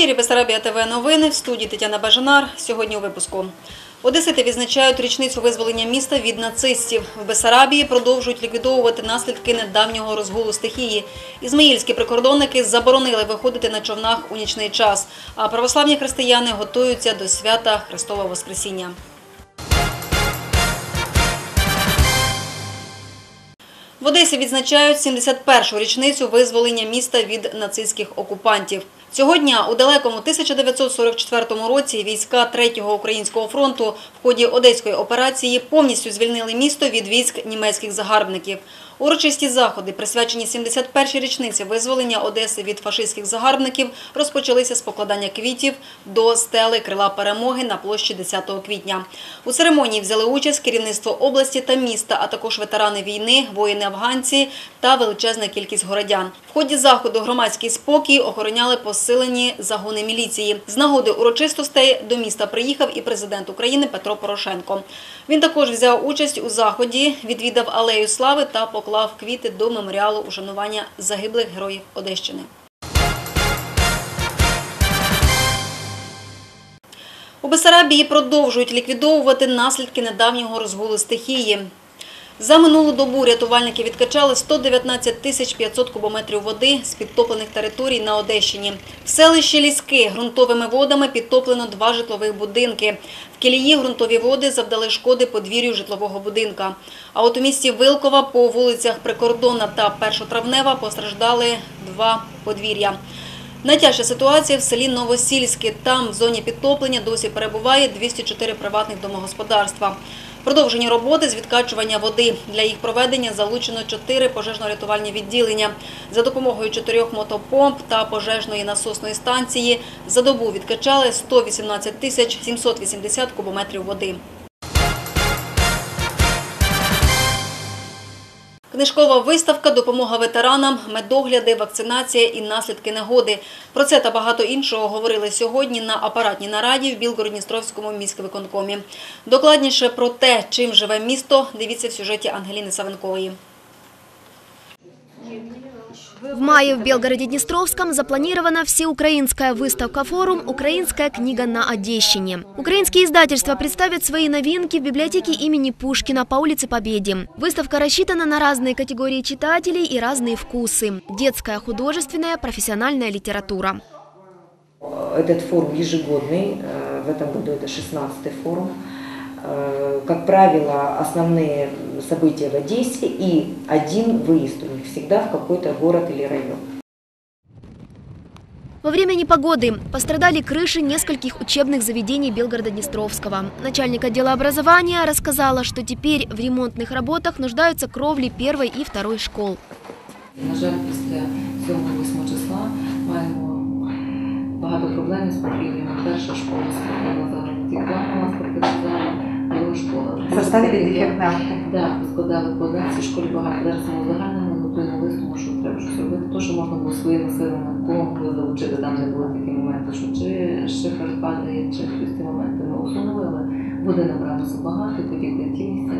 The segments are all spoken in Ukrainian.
ефірі Бесарабія ТВ новини в студії Тетяна Бажанар. Сьогодні у випуску. Одесити відзначають річницю визволення міста від нацистів. В Бесарабії продовжують ліквідовувати наслідки недавнього розгулу стихії. Ізмаїльські прикордонники заборонили виходити на човнах у нічний час, а православні християни готуються до свята Христового Воскресіння. В Одесі відзначають 71-ю річницю визволення міста від нацистських окупантів. Цього дня у далекому 1944 році війська 3-го українського фронту в ході одеської операції повністю звільнили місто від військ німецьких загарбників. Урочисті заходи, присвячені 71-й річниці визволення Одеси від фашистських загарбників, розпочалися з покладання квітів до стели крила перемоги на площі 10 квітня. У церемонії взяли участь керівництво області та міста, а також ветерани війни, воїни-афганці та величезна кількість городян. В ході заходу громадський спокій охороняли посилені загони міліції. З нагоди урочистостей до міста приїхав і президент України Петро Порошенко. Він також взяв участь у заході, відвідав алею слави та поклав квіти до меморіалу ушанування загиблих героїв Одещини. У Бесарабії продовжують ліквідовувати наслідки недавнього розгулу стихії. За минулу добу рятувальники відкачали 119 тисяч 500 кубометрів води з підтоплених територій на Одещині. В селищі Ліски ґрунтовими водами підтоплено два житлових будинки. В Кілії ґрунтові води завдали шкоди подвір'ю житлового будинка. А от у місті Вилкова по вулицях Прикордонна та Першотравнева постраждали два подвір'я. Найтяжча ситуація в селі Новосільське. Там в зоні підтоплення досі перебуває 204 приватних домогосподарства. Продовжені роботи з відкачування води. Для їх проведення залучено чотири пожежно-рятувальні відділення. За допомогою чотирьох мотопомп та пожежної насосної станції за добу відкачали 118 тисяч 780 кубометрів води. Книжкова виставка «Допомога ветеранам», медогляди, вакцинація і наслідки негоди. Про це та багато іншого говорили сьогодні на апаратній нараді в Білгородністровському міськвиконкомі. Докладніше про те, чим живе місто, дивіться в сюжеті Ангеліни Савенкової. В мае в Белгороде-Днестровском запланирована всеукраинская выставка-форум «Украинская книга на Одещине». Украинские издательства представят свои новинки в библиотеке имени Пушкина по улице Победе. Выставка рассчитана на разные категории читателей и разные вкусы. Детская, художественная, профессиональная литература. Этот форум ежегодный, э, в этом году это 16-й форум. Э, Как правило, основные события в Одессе и один выезд у них всегда в какой-то город или район. Во время непогоды пострадали крыши нескольких учебных заведений Белгорода-Днестровского. Начальник отдела образования рассказала, что теперь в ремонтных работах нуждаются кровли первой и второй школ. На жаль, після 7-8 числа маємо багато проблем з покрівлями. Перша школа спортивна зала тікла, у нас спортивна зала, Друга школа. Заставили дефектні акти. Так, складали по одній школі багато. Зараз ми загальному готуємо лист, тому що треба щось робити. То, що можна було своїми силами, кого могли залучити, там де були такі моменти, що чи шифер падає, чи хтось ці моменти ми усунули, але буде набратися багато, тоді ті місця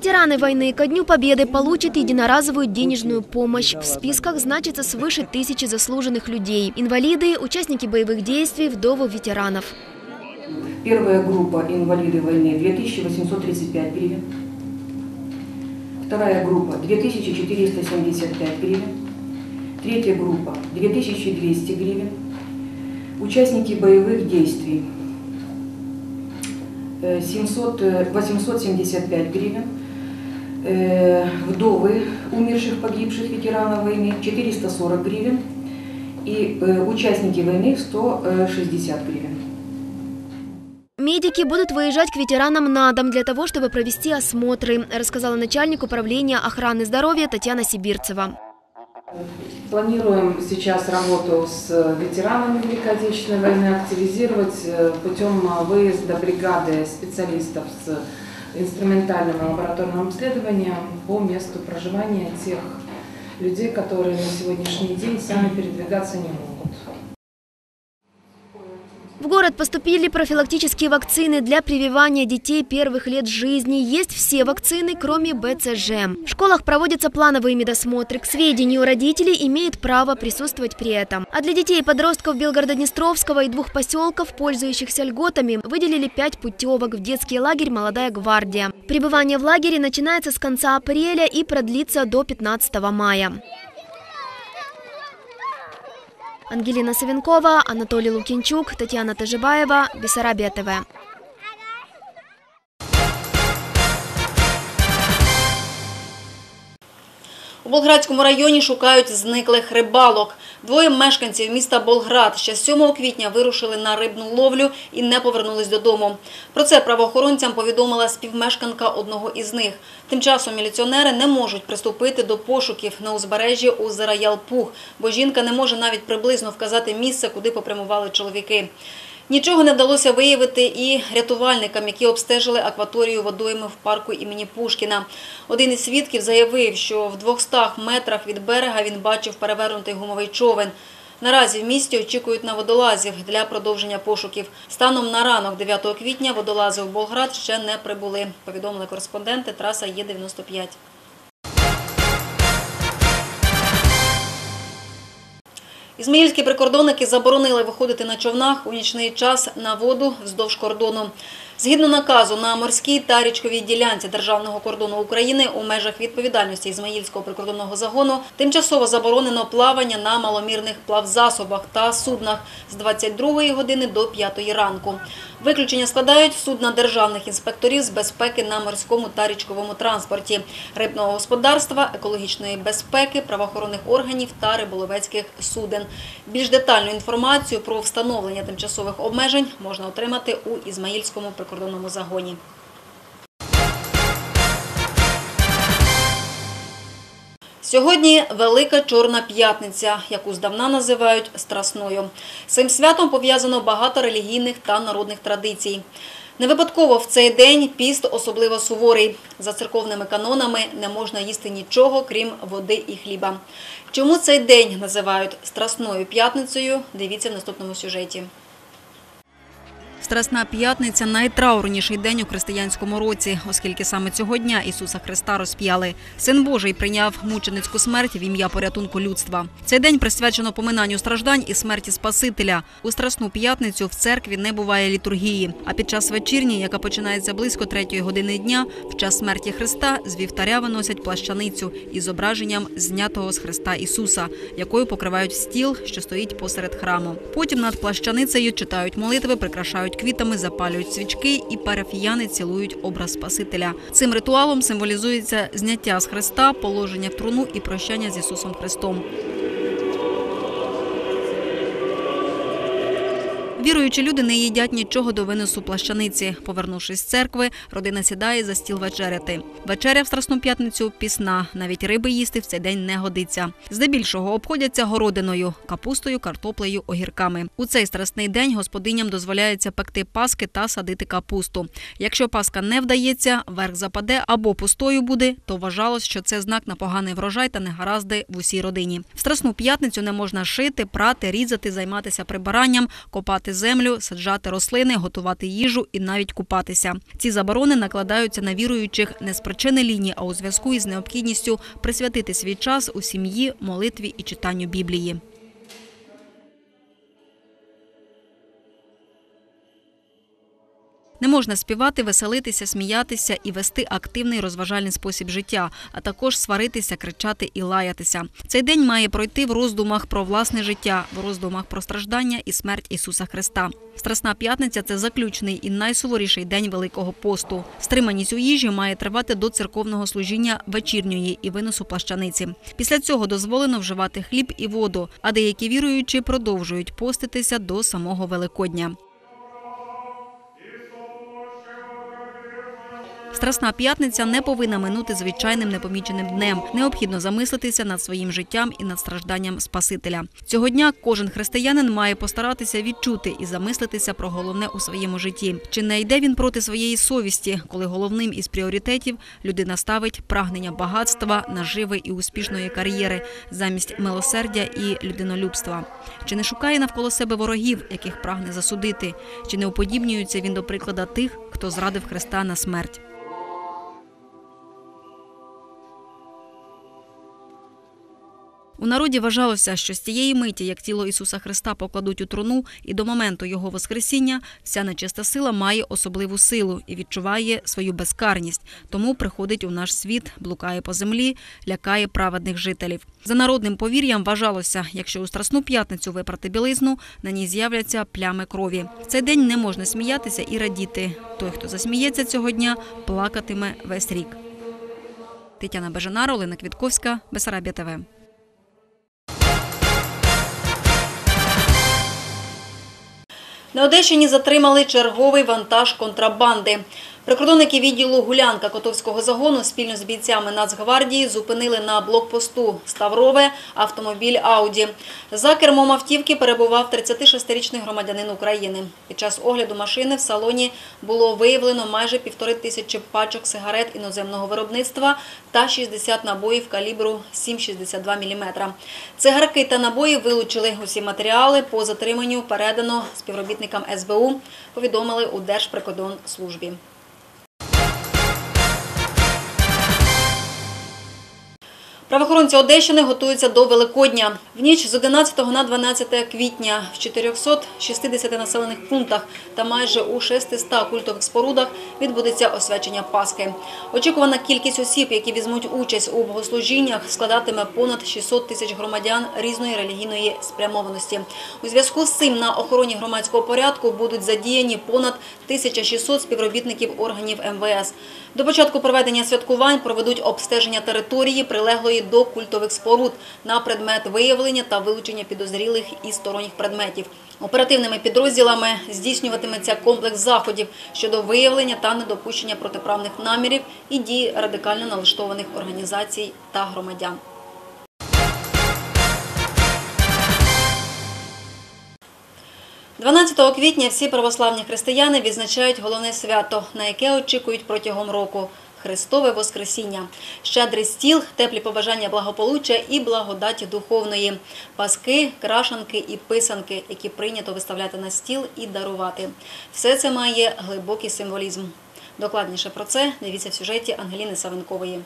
Ветераны войны ко Дню Победы получат единоразовую денежную помощь. В списках значится свыше тысячи заслуженных людей. Инвалиды, участники боевых действий, вдовы ветеранов. Первая группа инвалиды войны 2835 гривен. Вторая группа 2475 гривен. Третья группа 2200 гривен. Участники боевых действий э, 700, э, 875 гривен. Э, Вдовы умерших, погибших ветеранов войны 440 гривен. И э, участники войны 160 гривен. Медики будут выезжать к ветеранам на дом для того, чтобы провести осмотры, рассказала начальник управления охраны здоровья Татьяна Сибирцева. Планируем сейчас работу с ветеранами Великой Отечественной войны, активизировать э, путем э, выезда бригады специалистов с инструментальным и лабораторным обследованием по месту проживания тех людей, которые на сегодняшний день сами передвигаться не могут. В город поступили профилактические вакцины для прививания детей первых лет жизни. Есть все вакцины, кроме БЦЖ. В школах проводятся плановые медосмотры. К сведению родителей имеют право присутствовать при этом. А для детей и подростков Белгорода-Днестровского и двух поселков, пользующихся льготами, выделили пять путевок в детский лагерь «Молодая гвардия». Пребывание в лагере начинается с конца апреля и продлится до 15 мая. Ангелина Савінкова, Анатолій Лукінчук, Тетяна Тежибаєва, Бісарабія ТВ. Болградському районі шукають зниклих рибалок. Двоє мешканців міста Болград ще 7 квітня вирушили на рибну ловлю і не повернулись додому. Про це правоохоронцям повідомила співмешканка одного із них. Тим часом міліціонери не можуть приступити до пошуків на узбережжі озера Ялпух, бо жінка не може навіть приблизно вказати місце, куди попрямували чоловіки. Нічого не вдалося виявити і рятувальникам, які обстежили акваторію водойми в парку імені Пушкіна. Один із свідків заявив, що в 200 метрах від берега він бачив перевернутий гумовий човен. Наразі в місті очікують на водолазів для продовження пошуків. Станом на ранок 9 квітня водолази в Болград ще не прибули, повідомили кореспонденти траса Є-95. Ізмаїльські прикордонники заборонили виходити на човнах у нічний час на воду вздовж кордону. Згідно наказу на морській та річковій ділянці Державного кордону України у межах відповідальності Ізмаїльського прикордонного загону тимчасово заборонено плавання на маломірних плавзасобах та суднах з 22 години до 5 ранку. Виключення складають судна державних інспекторів з безпеки на морському та річковому транспорті, рибного господарства, екологічної безпеки, правоохоронних органів та риболовецьких суден. Більш детальну інформацію про встановлення тимчасових обмежень можна отримати у Ізмаїльському прикордонному загоні. Сьогодні Велика Чорна П'ятниця, яку здавна називають Страсною. Цим святом пов'язано багато релігійних та народних традицій. Не випадково в цей день піст особливо суворий. За церковними канонами не можна їсти нічого, крім води і хліба. Чому цей день називають Страсною п'ятницею? Дивіться в наступному сюжеті. Страсна п'ятниця найтраурніший день у християнському році, оскільки саме цього дня Ісуса Христа розп'яли. Син Божий прийняв мученицьку смерть в ім'я порятунку людства. Цей день присвячено поминанню страждань і смерті Спасителя. У Страсну п'ятницю в церкві не буває літургії. А під час вечірні, яка починається близько третьої години дня, в час смерті Христа з вівтаря виносять плащаницю із зображенням знятого з Христа Ісуса, якою покривають стіл, що стоїть посеред храму. Потім над плащаницею читають молитви, прикрашають квітами, запалюють свічки, і парафіяни цілують образ Спасителя. Цим ритуалом символізується зняття з Христа, положення в труну і прощання з Ісусом Христом. Віруючі люди не їдять нічого до виносу плащаниці. Повернувшись з церкви, родина сідає за стіл вечеряти. Вечеря в Страсну п'ятницю пісна. Навіть риби їсти в цей день не годиться. Здебільшого обходяться городиною, капустою, картоплею, огірками. У цей страсний день господиням дозволяється пекти паски та садити капусту. Якщо паска не вдається, верх западе або пустою буде, то вважалось, що це знак на поганий врожай та негаразди в усій родині. В Страсну п'ятницю не можна шити, прати, різати, займатися прибиранням, копати землю, саджати рослини, готувати їжу і навіть купатися. Ці заборони накладаються на віруючих не з причини лінії, а у зв'язку із необхідністю присвятити свій час у сім'ї, молитві і читанню Біблії. Не можна співати, веселитися, сміятися і вести активний розважальний спосіб життя, а також сваритися, кричати і лаятися. Цей день має пройти в роздумах про власне життя, в роздумах про страждання і смерть Ісуса Христа. Страсна п'ятниця це заключний і найсуворіший день Великого посту. Стриманість у їжі має тривати до церковного служіння вечірньої і виносу плащаниці. Після цього дозволено вживати хліб і воду, а деякі віруючі продовжують поститися до самого Великодня. Страсна п'ятниця не повинна минути звичайним непоміченим днем. Необхідно замислитися над своїм життям і над стражданням Спасителя. Цього дня кожен християнин має постаратися відчути і замислитися про головне у своєму житті. Чи не йде він проти своєї совісті, коли головним із пріоритетів людина ставить прагнення багатства, наживи і успішної кар'єри замість милосердя і людинолюбства? Чи не шукає навколо себе ворогів, яких прагне засудити? Чи не уподібнюється він до приклада тих, хто зрадив Христа на смерть? У народі вважалося, що з тієї миті, як тіло Ісуса Христа покладуть у труну, і до моменту його воскресіння, вся нечиста сила має особливу силу і відчуває свою безкарність. Тому приходить у наш світ, блукає по землі, лякає праведних жителів. За народним повір'ям вважалося, якщо у страсну п'ятницю випрати білизну, на ній з'являться плями крові. В цей день не можна сміятися і радіти. Той, хто засміється цього дня, плакатиме весь рік. Тетяна Бежанар, Олена Квітковська, Бесарабія ТВ. На Одещині затримали черговий вантаж контрабанди. Прикордонники відділу Гулянка Котовського загону спільно з бійцями Нацгвардії зупинили на блокпосту Ставрове автомобіль Ауді. За кермом автівки перебував 36-річний громадянин України. Під час огляду машини в салоні було виявлено майже півтори тисячі пачок сигарет іноземного виробництва та 60 набоїв калібру 7,62 мм. Цигарки та набої вилучили усі матеріали. По затриманню передано співробітникам СБУ, повідомили у Держприкордонслужбі. Правоохоронці Одещини готуються до Великодня. В ніч з 11 на 12 квітня в 460 населених пунктах та майже у 600 культових спорудах відбудеться освячення Пасхи. Очікувана кількість осіб, які візьмуть участь у богослужіннях, складатиме понад 600 тисяч громадян різної релігійної спрямованості. У зв'язку з цим на охороні громадського порядку будуть задіяні понад 1600 співробітників органів МВС. До початку проведення святкувань проведуть обстеження території, прилеглої до культових споруд на предмет виявлення та вилучення підозрілих і сторонніх предметів. Оперативними підрозділами здійснюватиметься комплекс заходів щодо виявлення та недопущення протиправних намірів і дій радикально налаштованих організацій та громадян. – 12 квітня всі православні християни відзначають головне свято, на яке очікують протягом року – Христове Воскресіння. Щедрий стіл, теплі побажання благополуччя і благодаті духовної, паски, крашанки і писанки, які прийнято виставляти на стіл і дарувати. Все це має глибокий символізм. Докладніше про це дивіться в сюжеті Ангеліни Савенкової.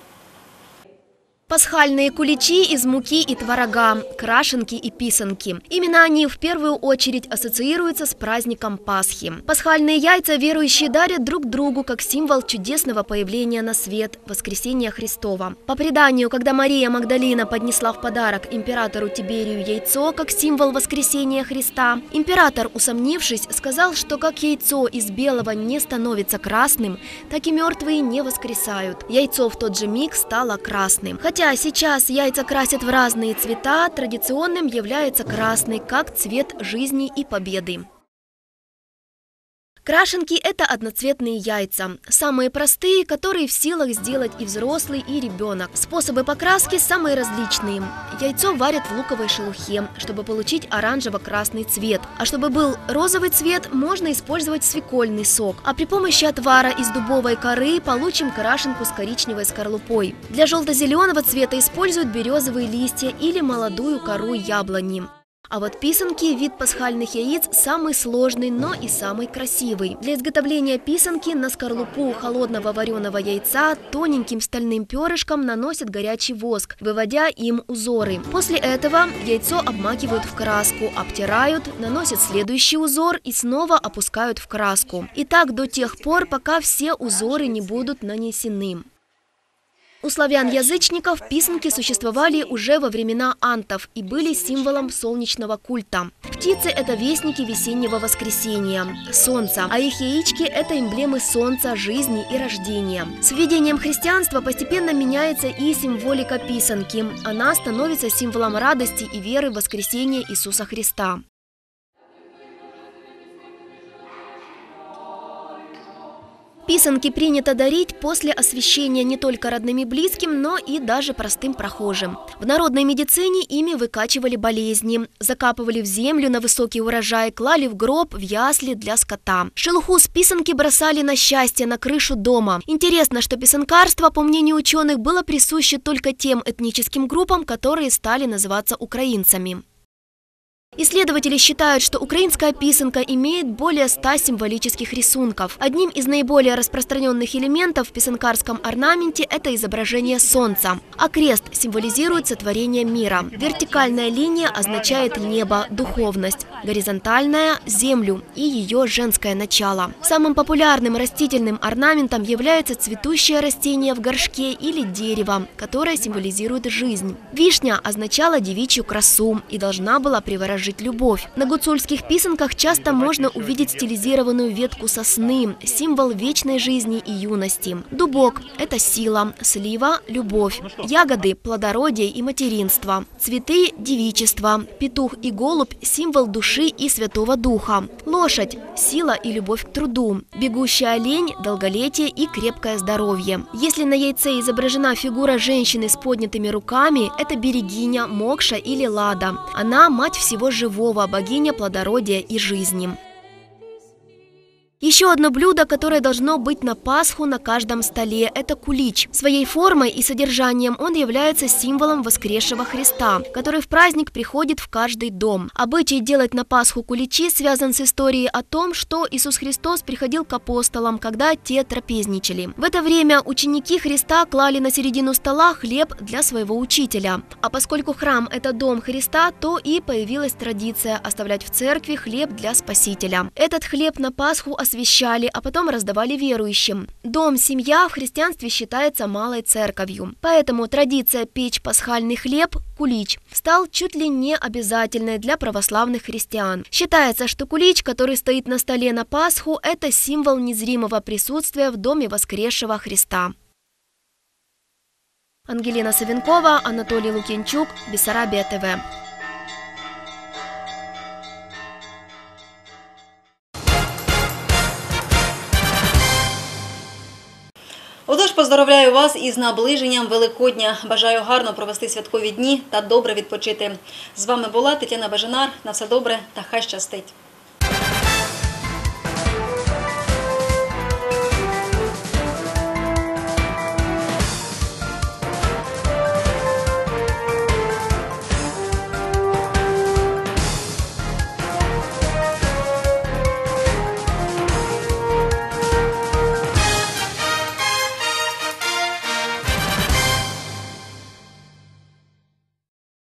Пасхальные куличи из муки и творога, крашенки и писанки. Именно они в первую очередь ассоциируются с праздником Пасхи. Пасхальные яйца верующие дарят друг другу как символ чудесного появления на свет, воскресения Христова. По преданию, когда Мария Магдалина поднесла в подарок императору Тиберию яйцо как символ воскресения Христа, император, усомнившись, сказал, что как яйцо из белого не становится красным, так и мертвые не воскресают. Яйцо в тот же миг стало красным. Хотя сейчас яйца красят в разные цвета, традиционным является красный, как цвет жизни и победы. Крашенки – это одноцветные яйца. Самые простые, которые в силах сделать и взрослый, и ребенок. Способы покраски самые различные. Яйцо варят в луковой шелухе, чтобы получить оранжево-красный цвет. А чтобы был розовый цвет, можно использовать свекольный сок. А при помощи отвара из дубовой коры получим крашенку с коричневой скорлупой. Для желто-зеленого цвета используют березовые листья или молодую кору яблони. А вот писанки – вид пасхальных яиц самый сложный, но и самый красивый. Для изготовления писанки на скорлупу холодного вареного яйца тоненьким стальным перышком наносят горячий воск, выводя им узоры. После этого яйцо обмакивают в краску, обтирают, наносят следующий узор и снова опускают в краску. И так до тех пор, пока все узоры не будут нанесены. У славян-язычников писанки существовали уже во времена антов и были символом солнечного культа. Птицы – это вестники весеннего воскресения, солнца, а их яички – это эмблемы солнца, жизни и рождения. С введением христианства постепенно меняется и символика писанки. Она становится символом радости и веры в воскресение Иисуса Христа. Писанки принято дарить после освещения не только родным и близким, но и даже простым прохожим. В народной медицине ими выкачивали болезни, закапывали в землю на высокий урожай, клали в гроб, в ясли для скота. Шелуху с писанки бросали на счастье, на крышу дома. Интересно, что писанкарство, по мнению ученых, было присуще только тем этническим группам, которые стали называться украинцами. Исследователи считают, что украинская писанка имеет более 100 символических рисунков. Одним из наиболее распространенных элементов в писанкарском орнаменте – это изображение солнца, а крест символизирует сотворение мира. Вертикальная линия означает небо, духовность, горизонтальная – землю и ее женское начало. Самым популярным растительным орнаментом является цветущее растение в горшке или дерево, которое символизирует жизнь. Вишня означала девичью красу и должна была приворожить любовь. На гуцульских писанках часто можно увидеть стилизированную ветку сосны, символ вечной жизни и юности. Дубок – это сила, слива – любовь, ягоды – плодородие и материнство, цветы – девичество, петух и голубь – символ души и святого духа, лошадь – сила и любовь к труду, бегущий олень – долголетие и крепкое здоровье. Если на яйце изображена фигура женщины с поднятыми руками, это берегиня, мокша или лада. Она – мать всего живого, богиня плодородия и жизни. Еще одно блюдо, которое должно быть на Пасху на каждом столе – это кулич. Своей формой и содержанием он является символом воскресшего Христа, который в праздник приходит в каждый дом. Обычай делать на Пасху куличи связан с историей о том, что Иисус Христос приходил к апостолам, когда те трапезничали. В это время ученики Христа клали на середину стола хлеб для своего учителя. А поскольку храм – это дом Христа, то и появилась традиция оставлять в церкви хлеб для Спасителя. Этот хлеб на Пасху освящали, а потом раздавали верующим. Дом, семья в христианстве считается малой церковью. Поэтому традиция печь пасхальный хлеб, кулич, стал чуть ли не обязательной для православных христиан. Считается, что кулич, который стоит на столе на Пасху, это символ незримого присутствия в доме воскресшего Христа. Ангелина Савенкова, Анатолий Лукьянчук, Бессарабия ТВ. Отож, поздоровляю вас із наближенням Великодня. Бажаю гарно провести святкові дні та добре відпочити. З вами була Тетяна Бажанар. На все добре та хай щастить.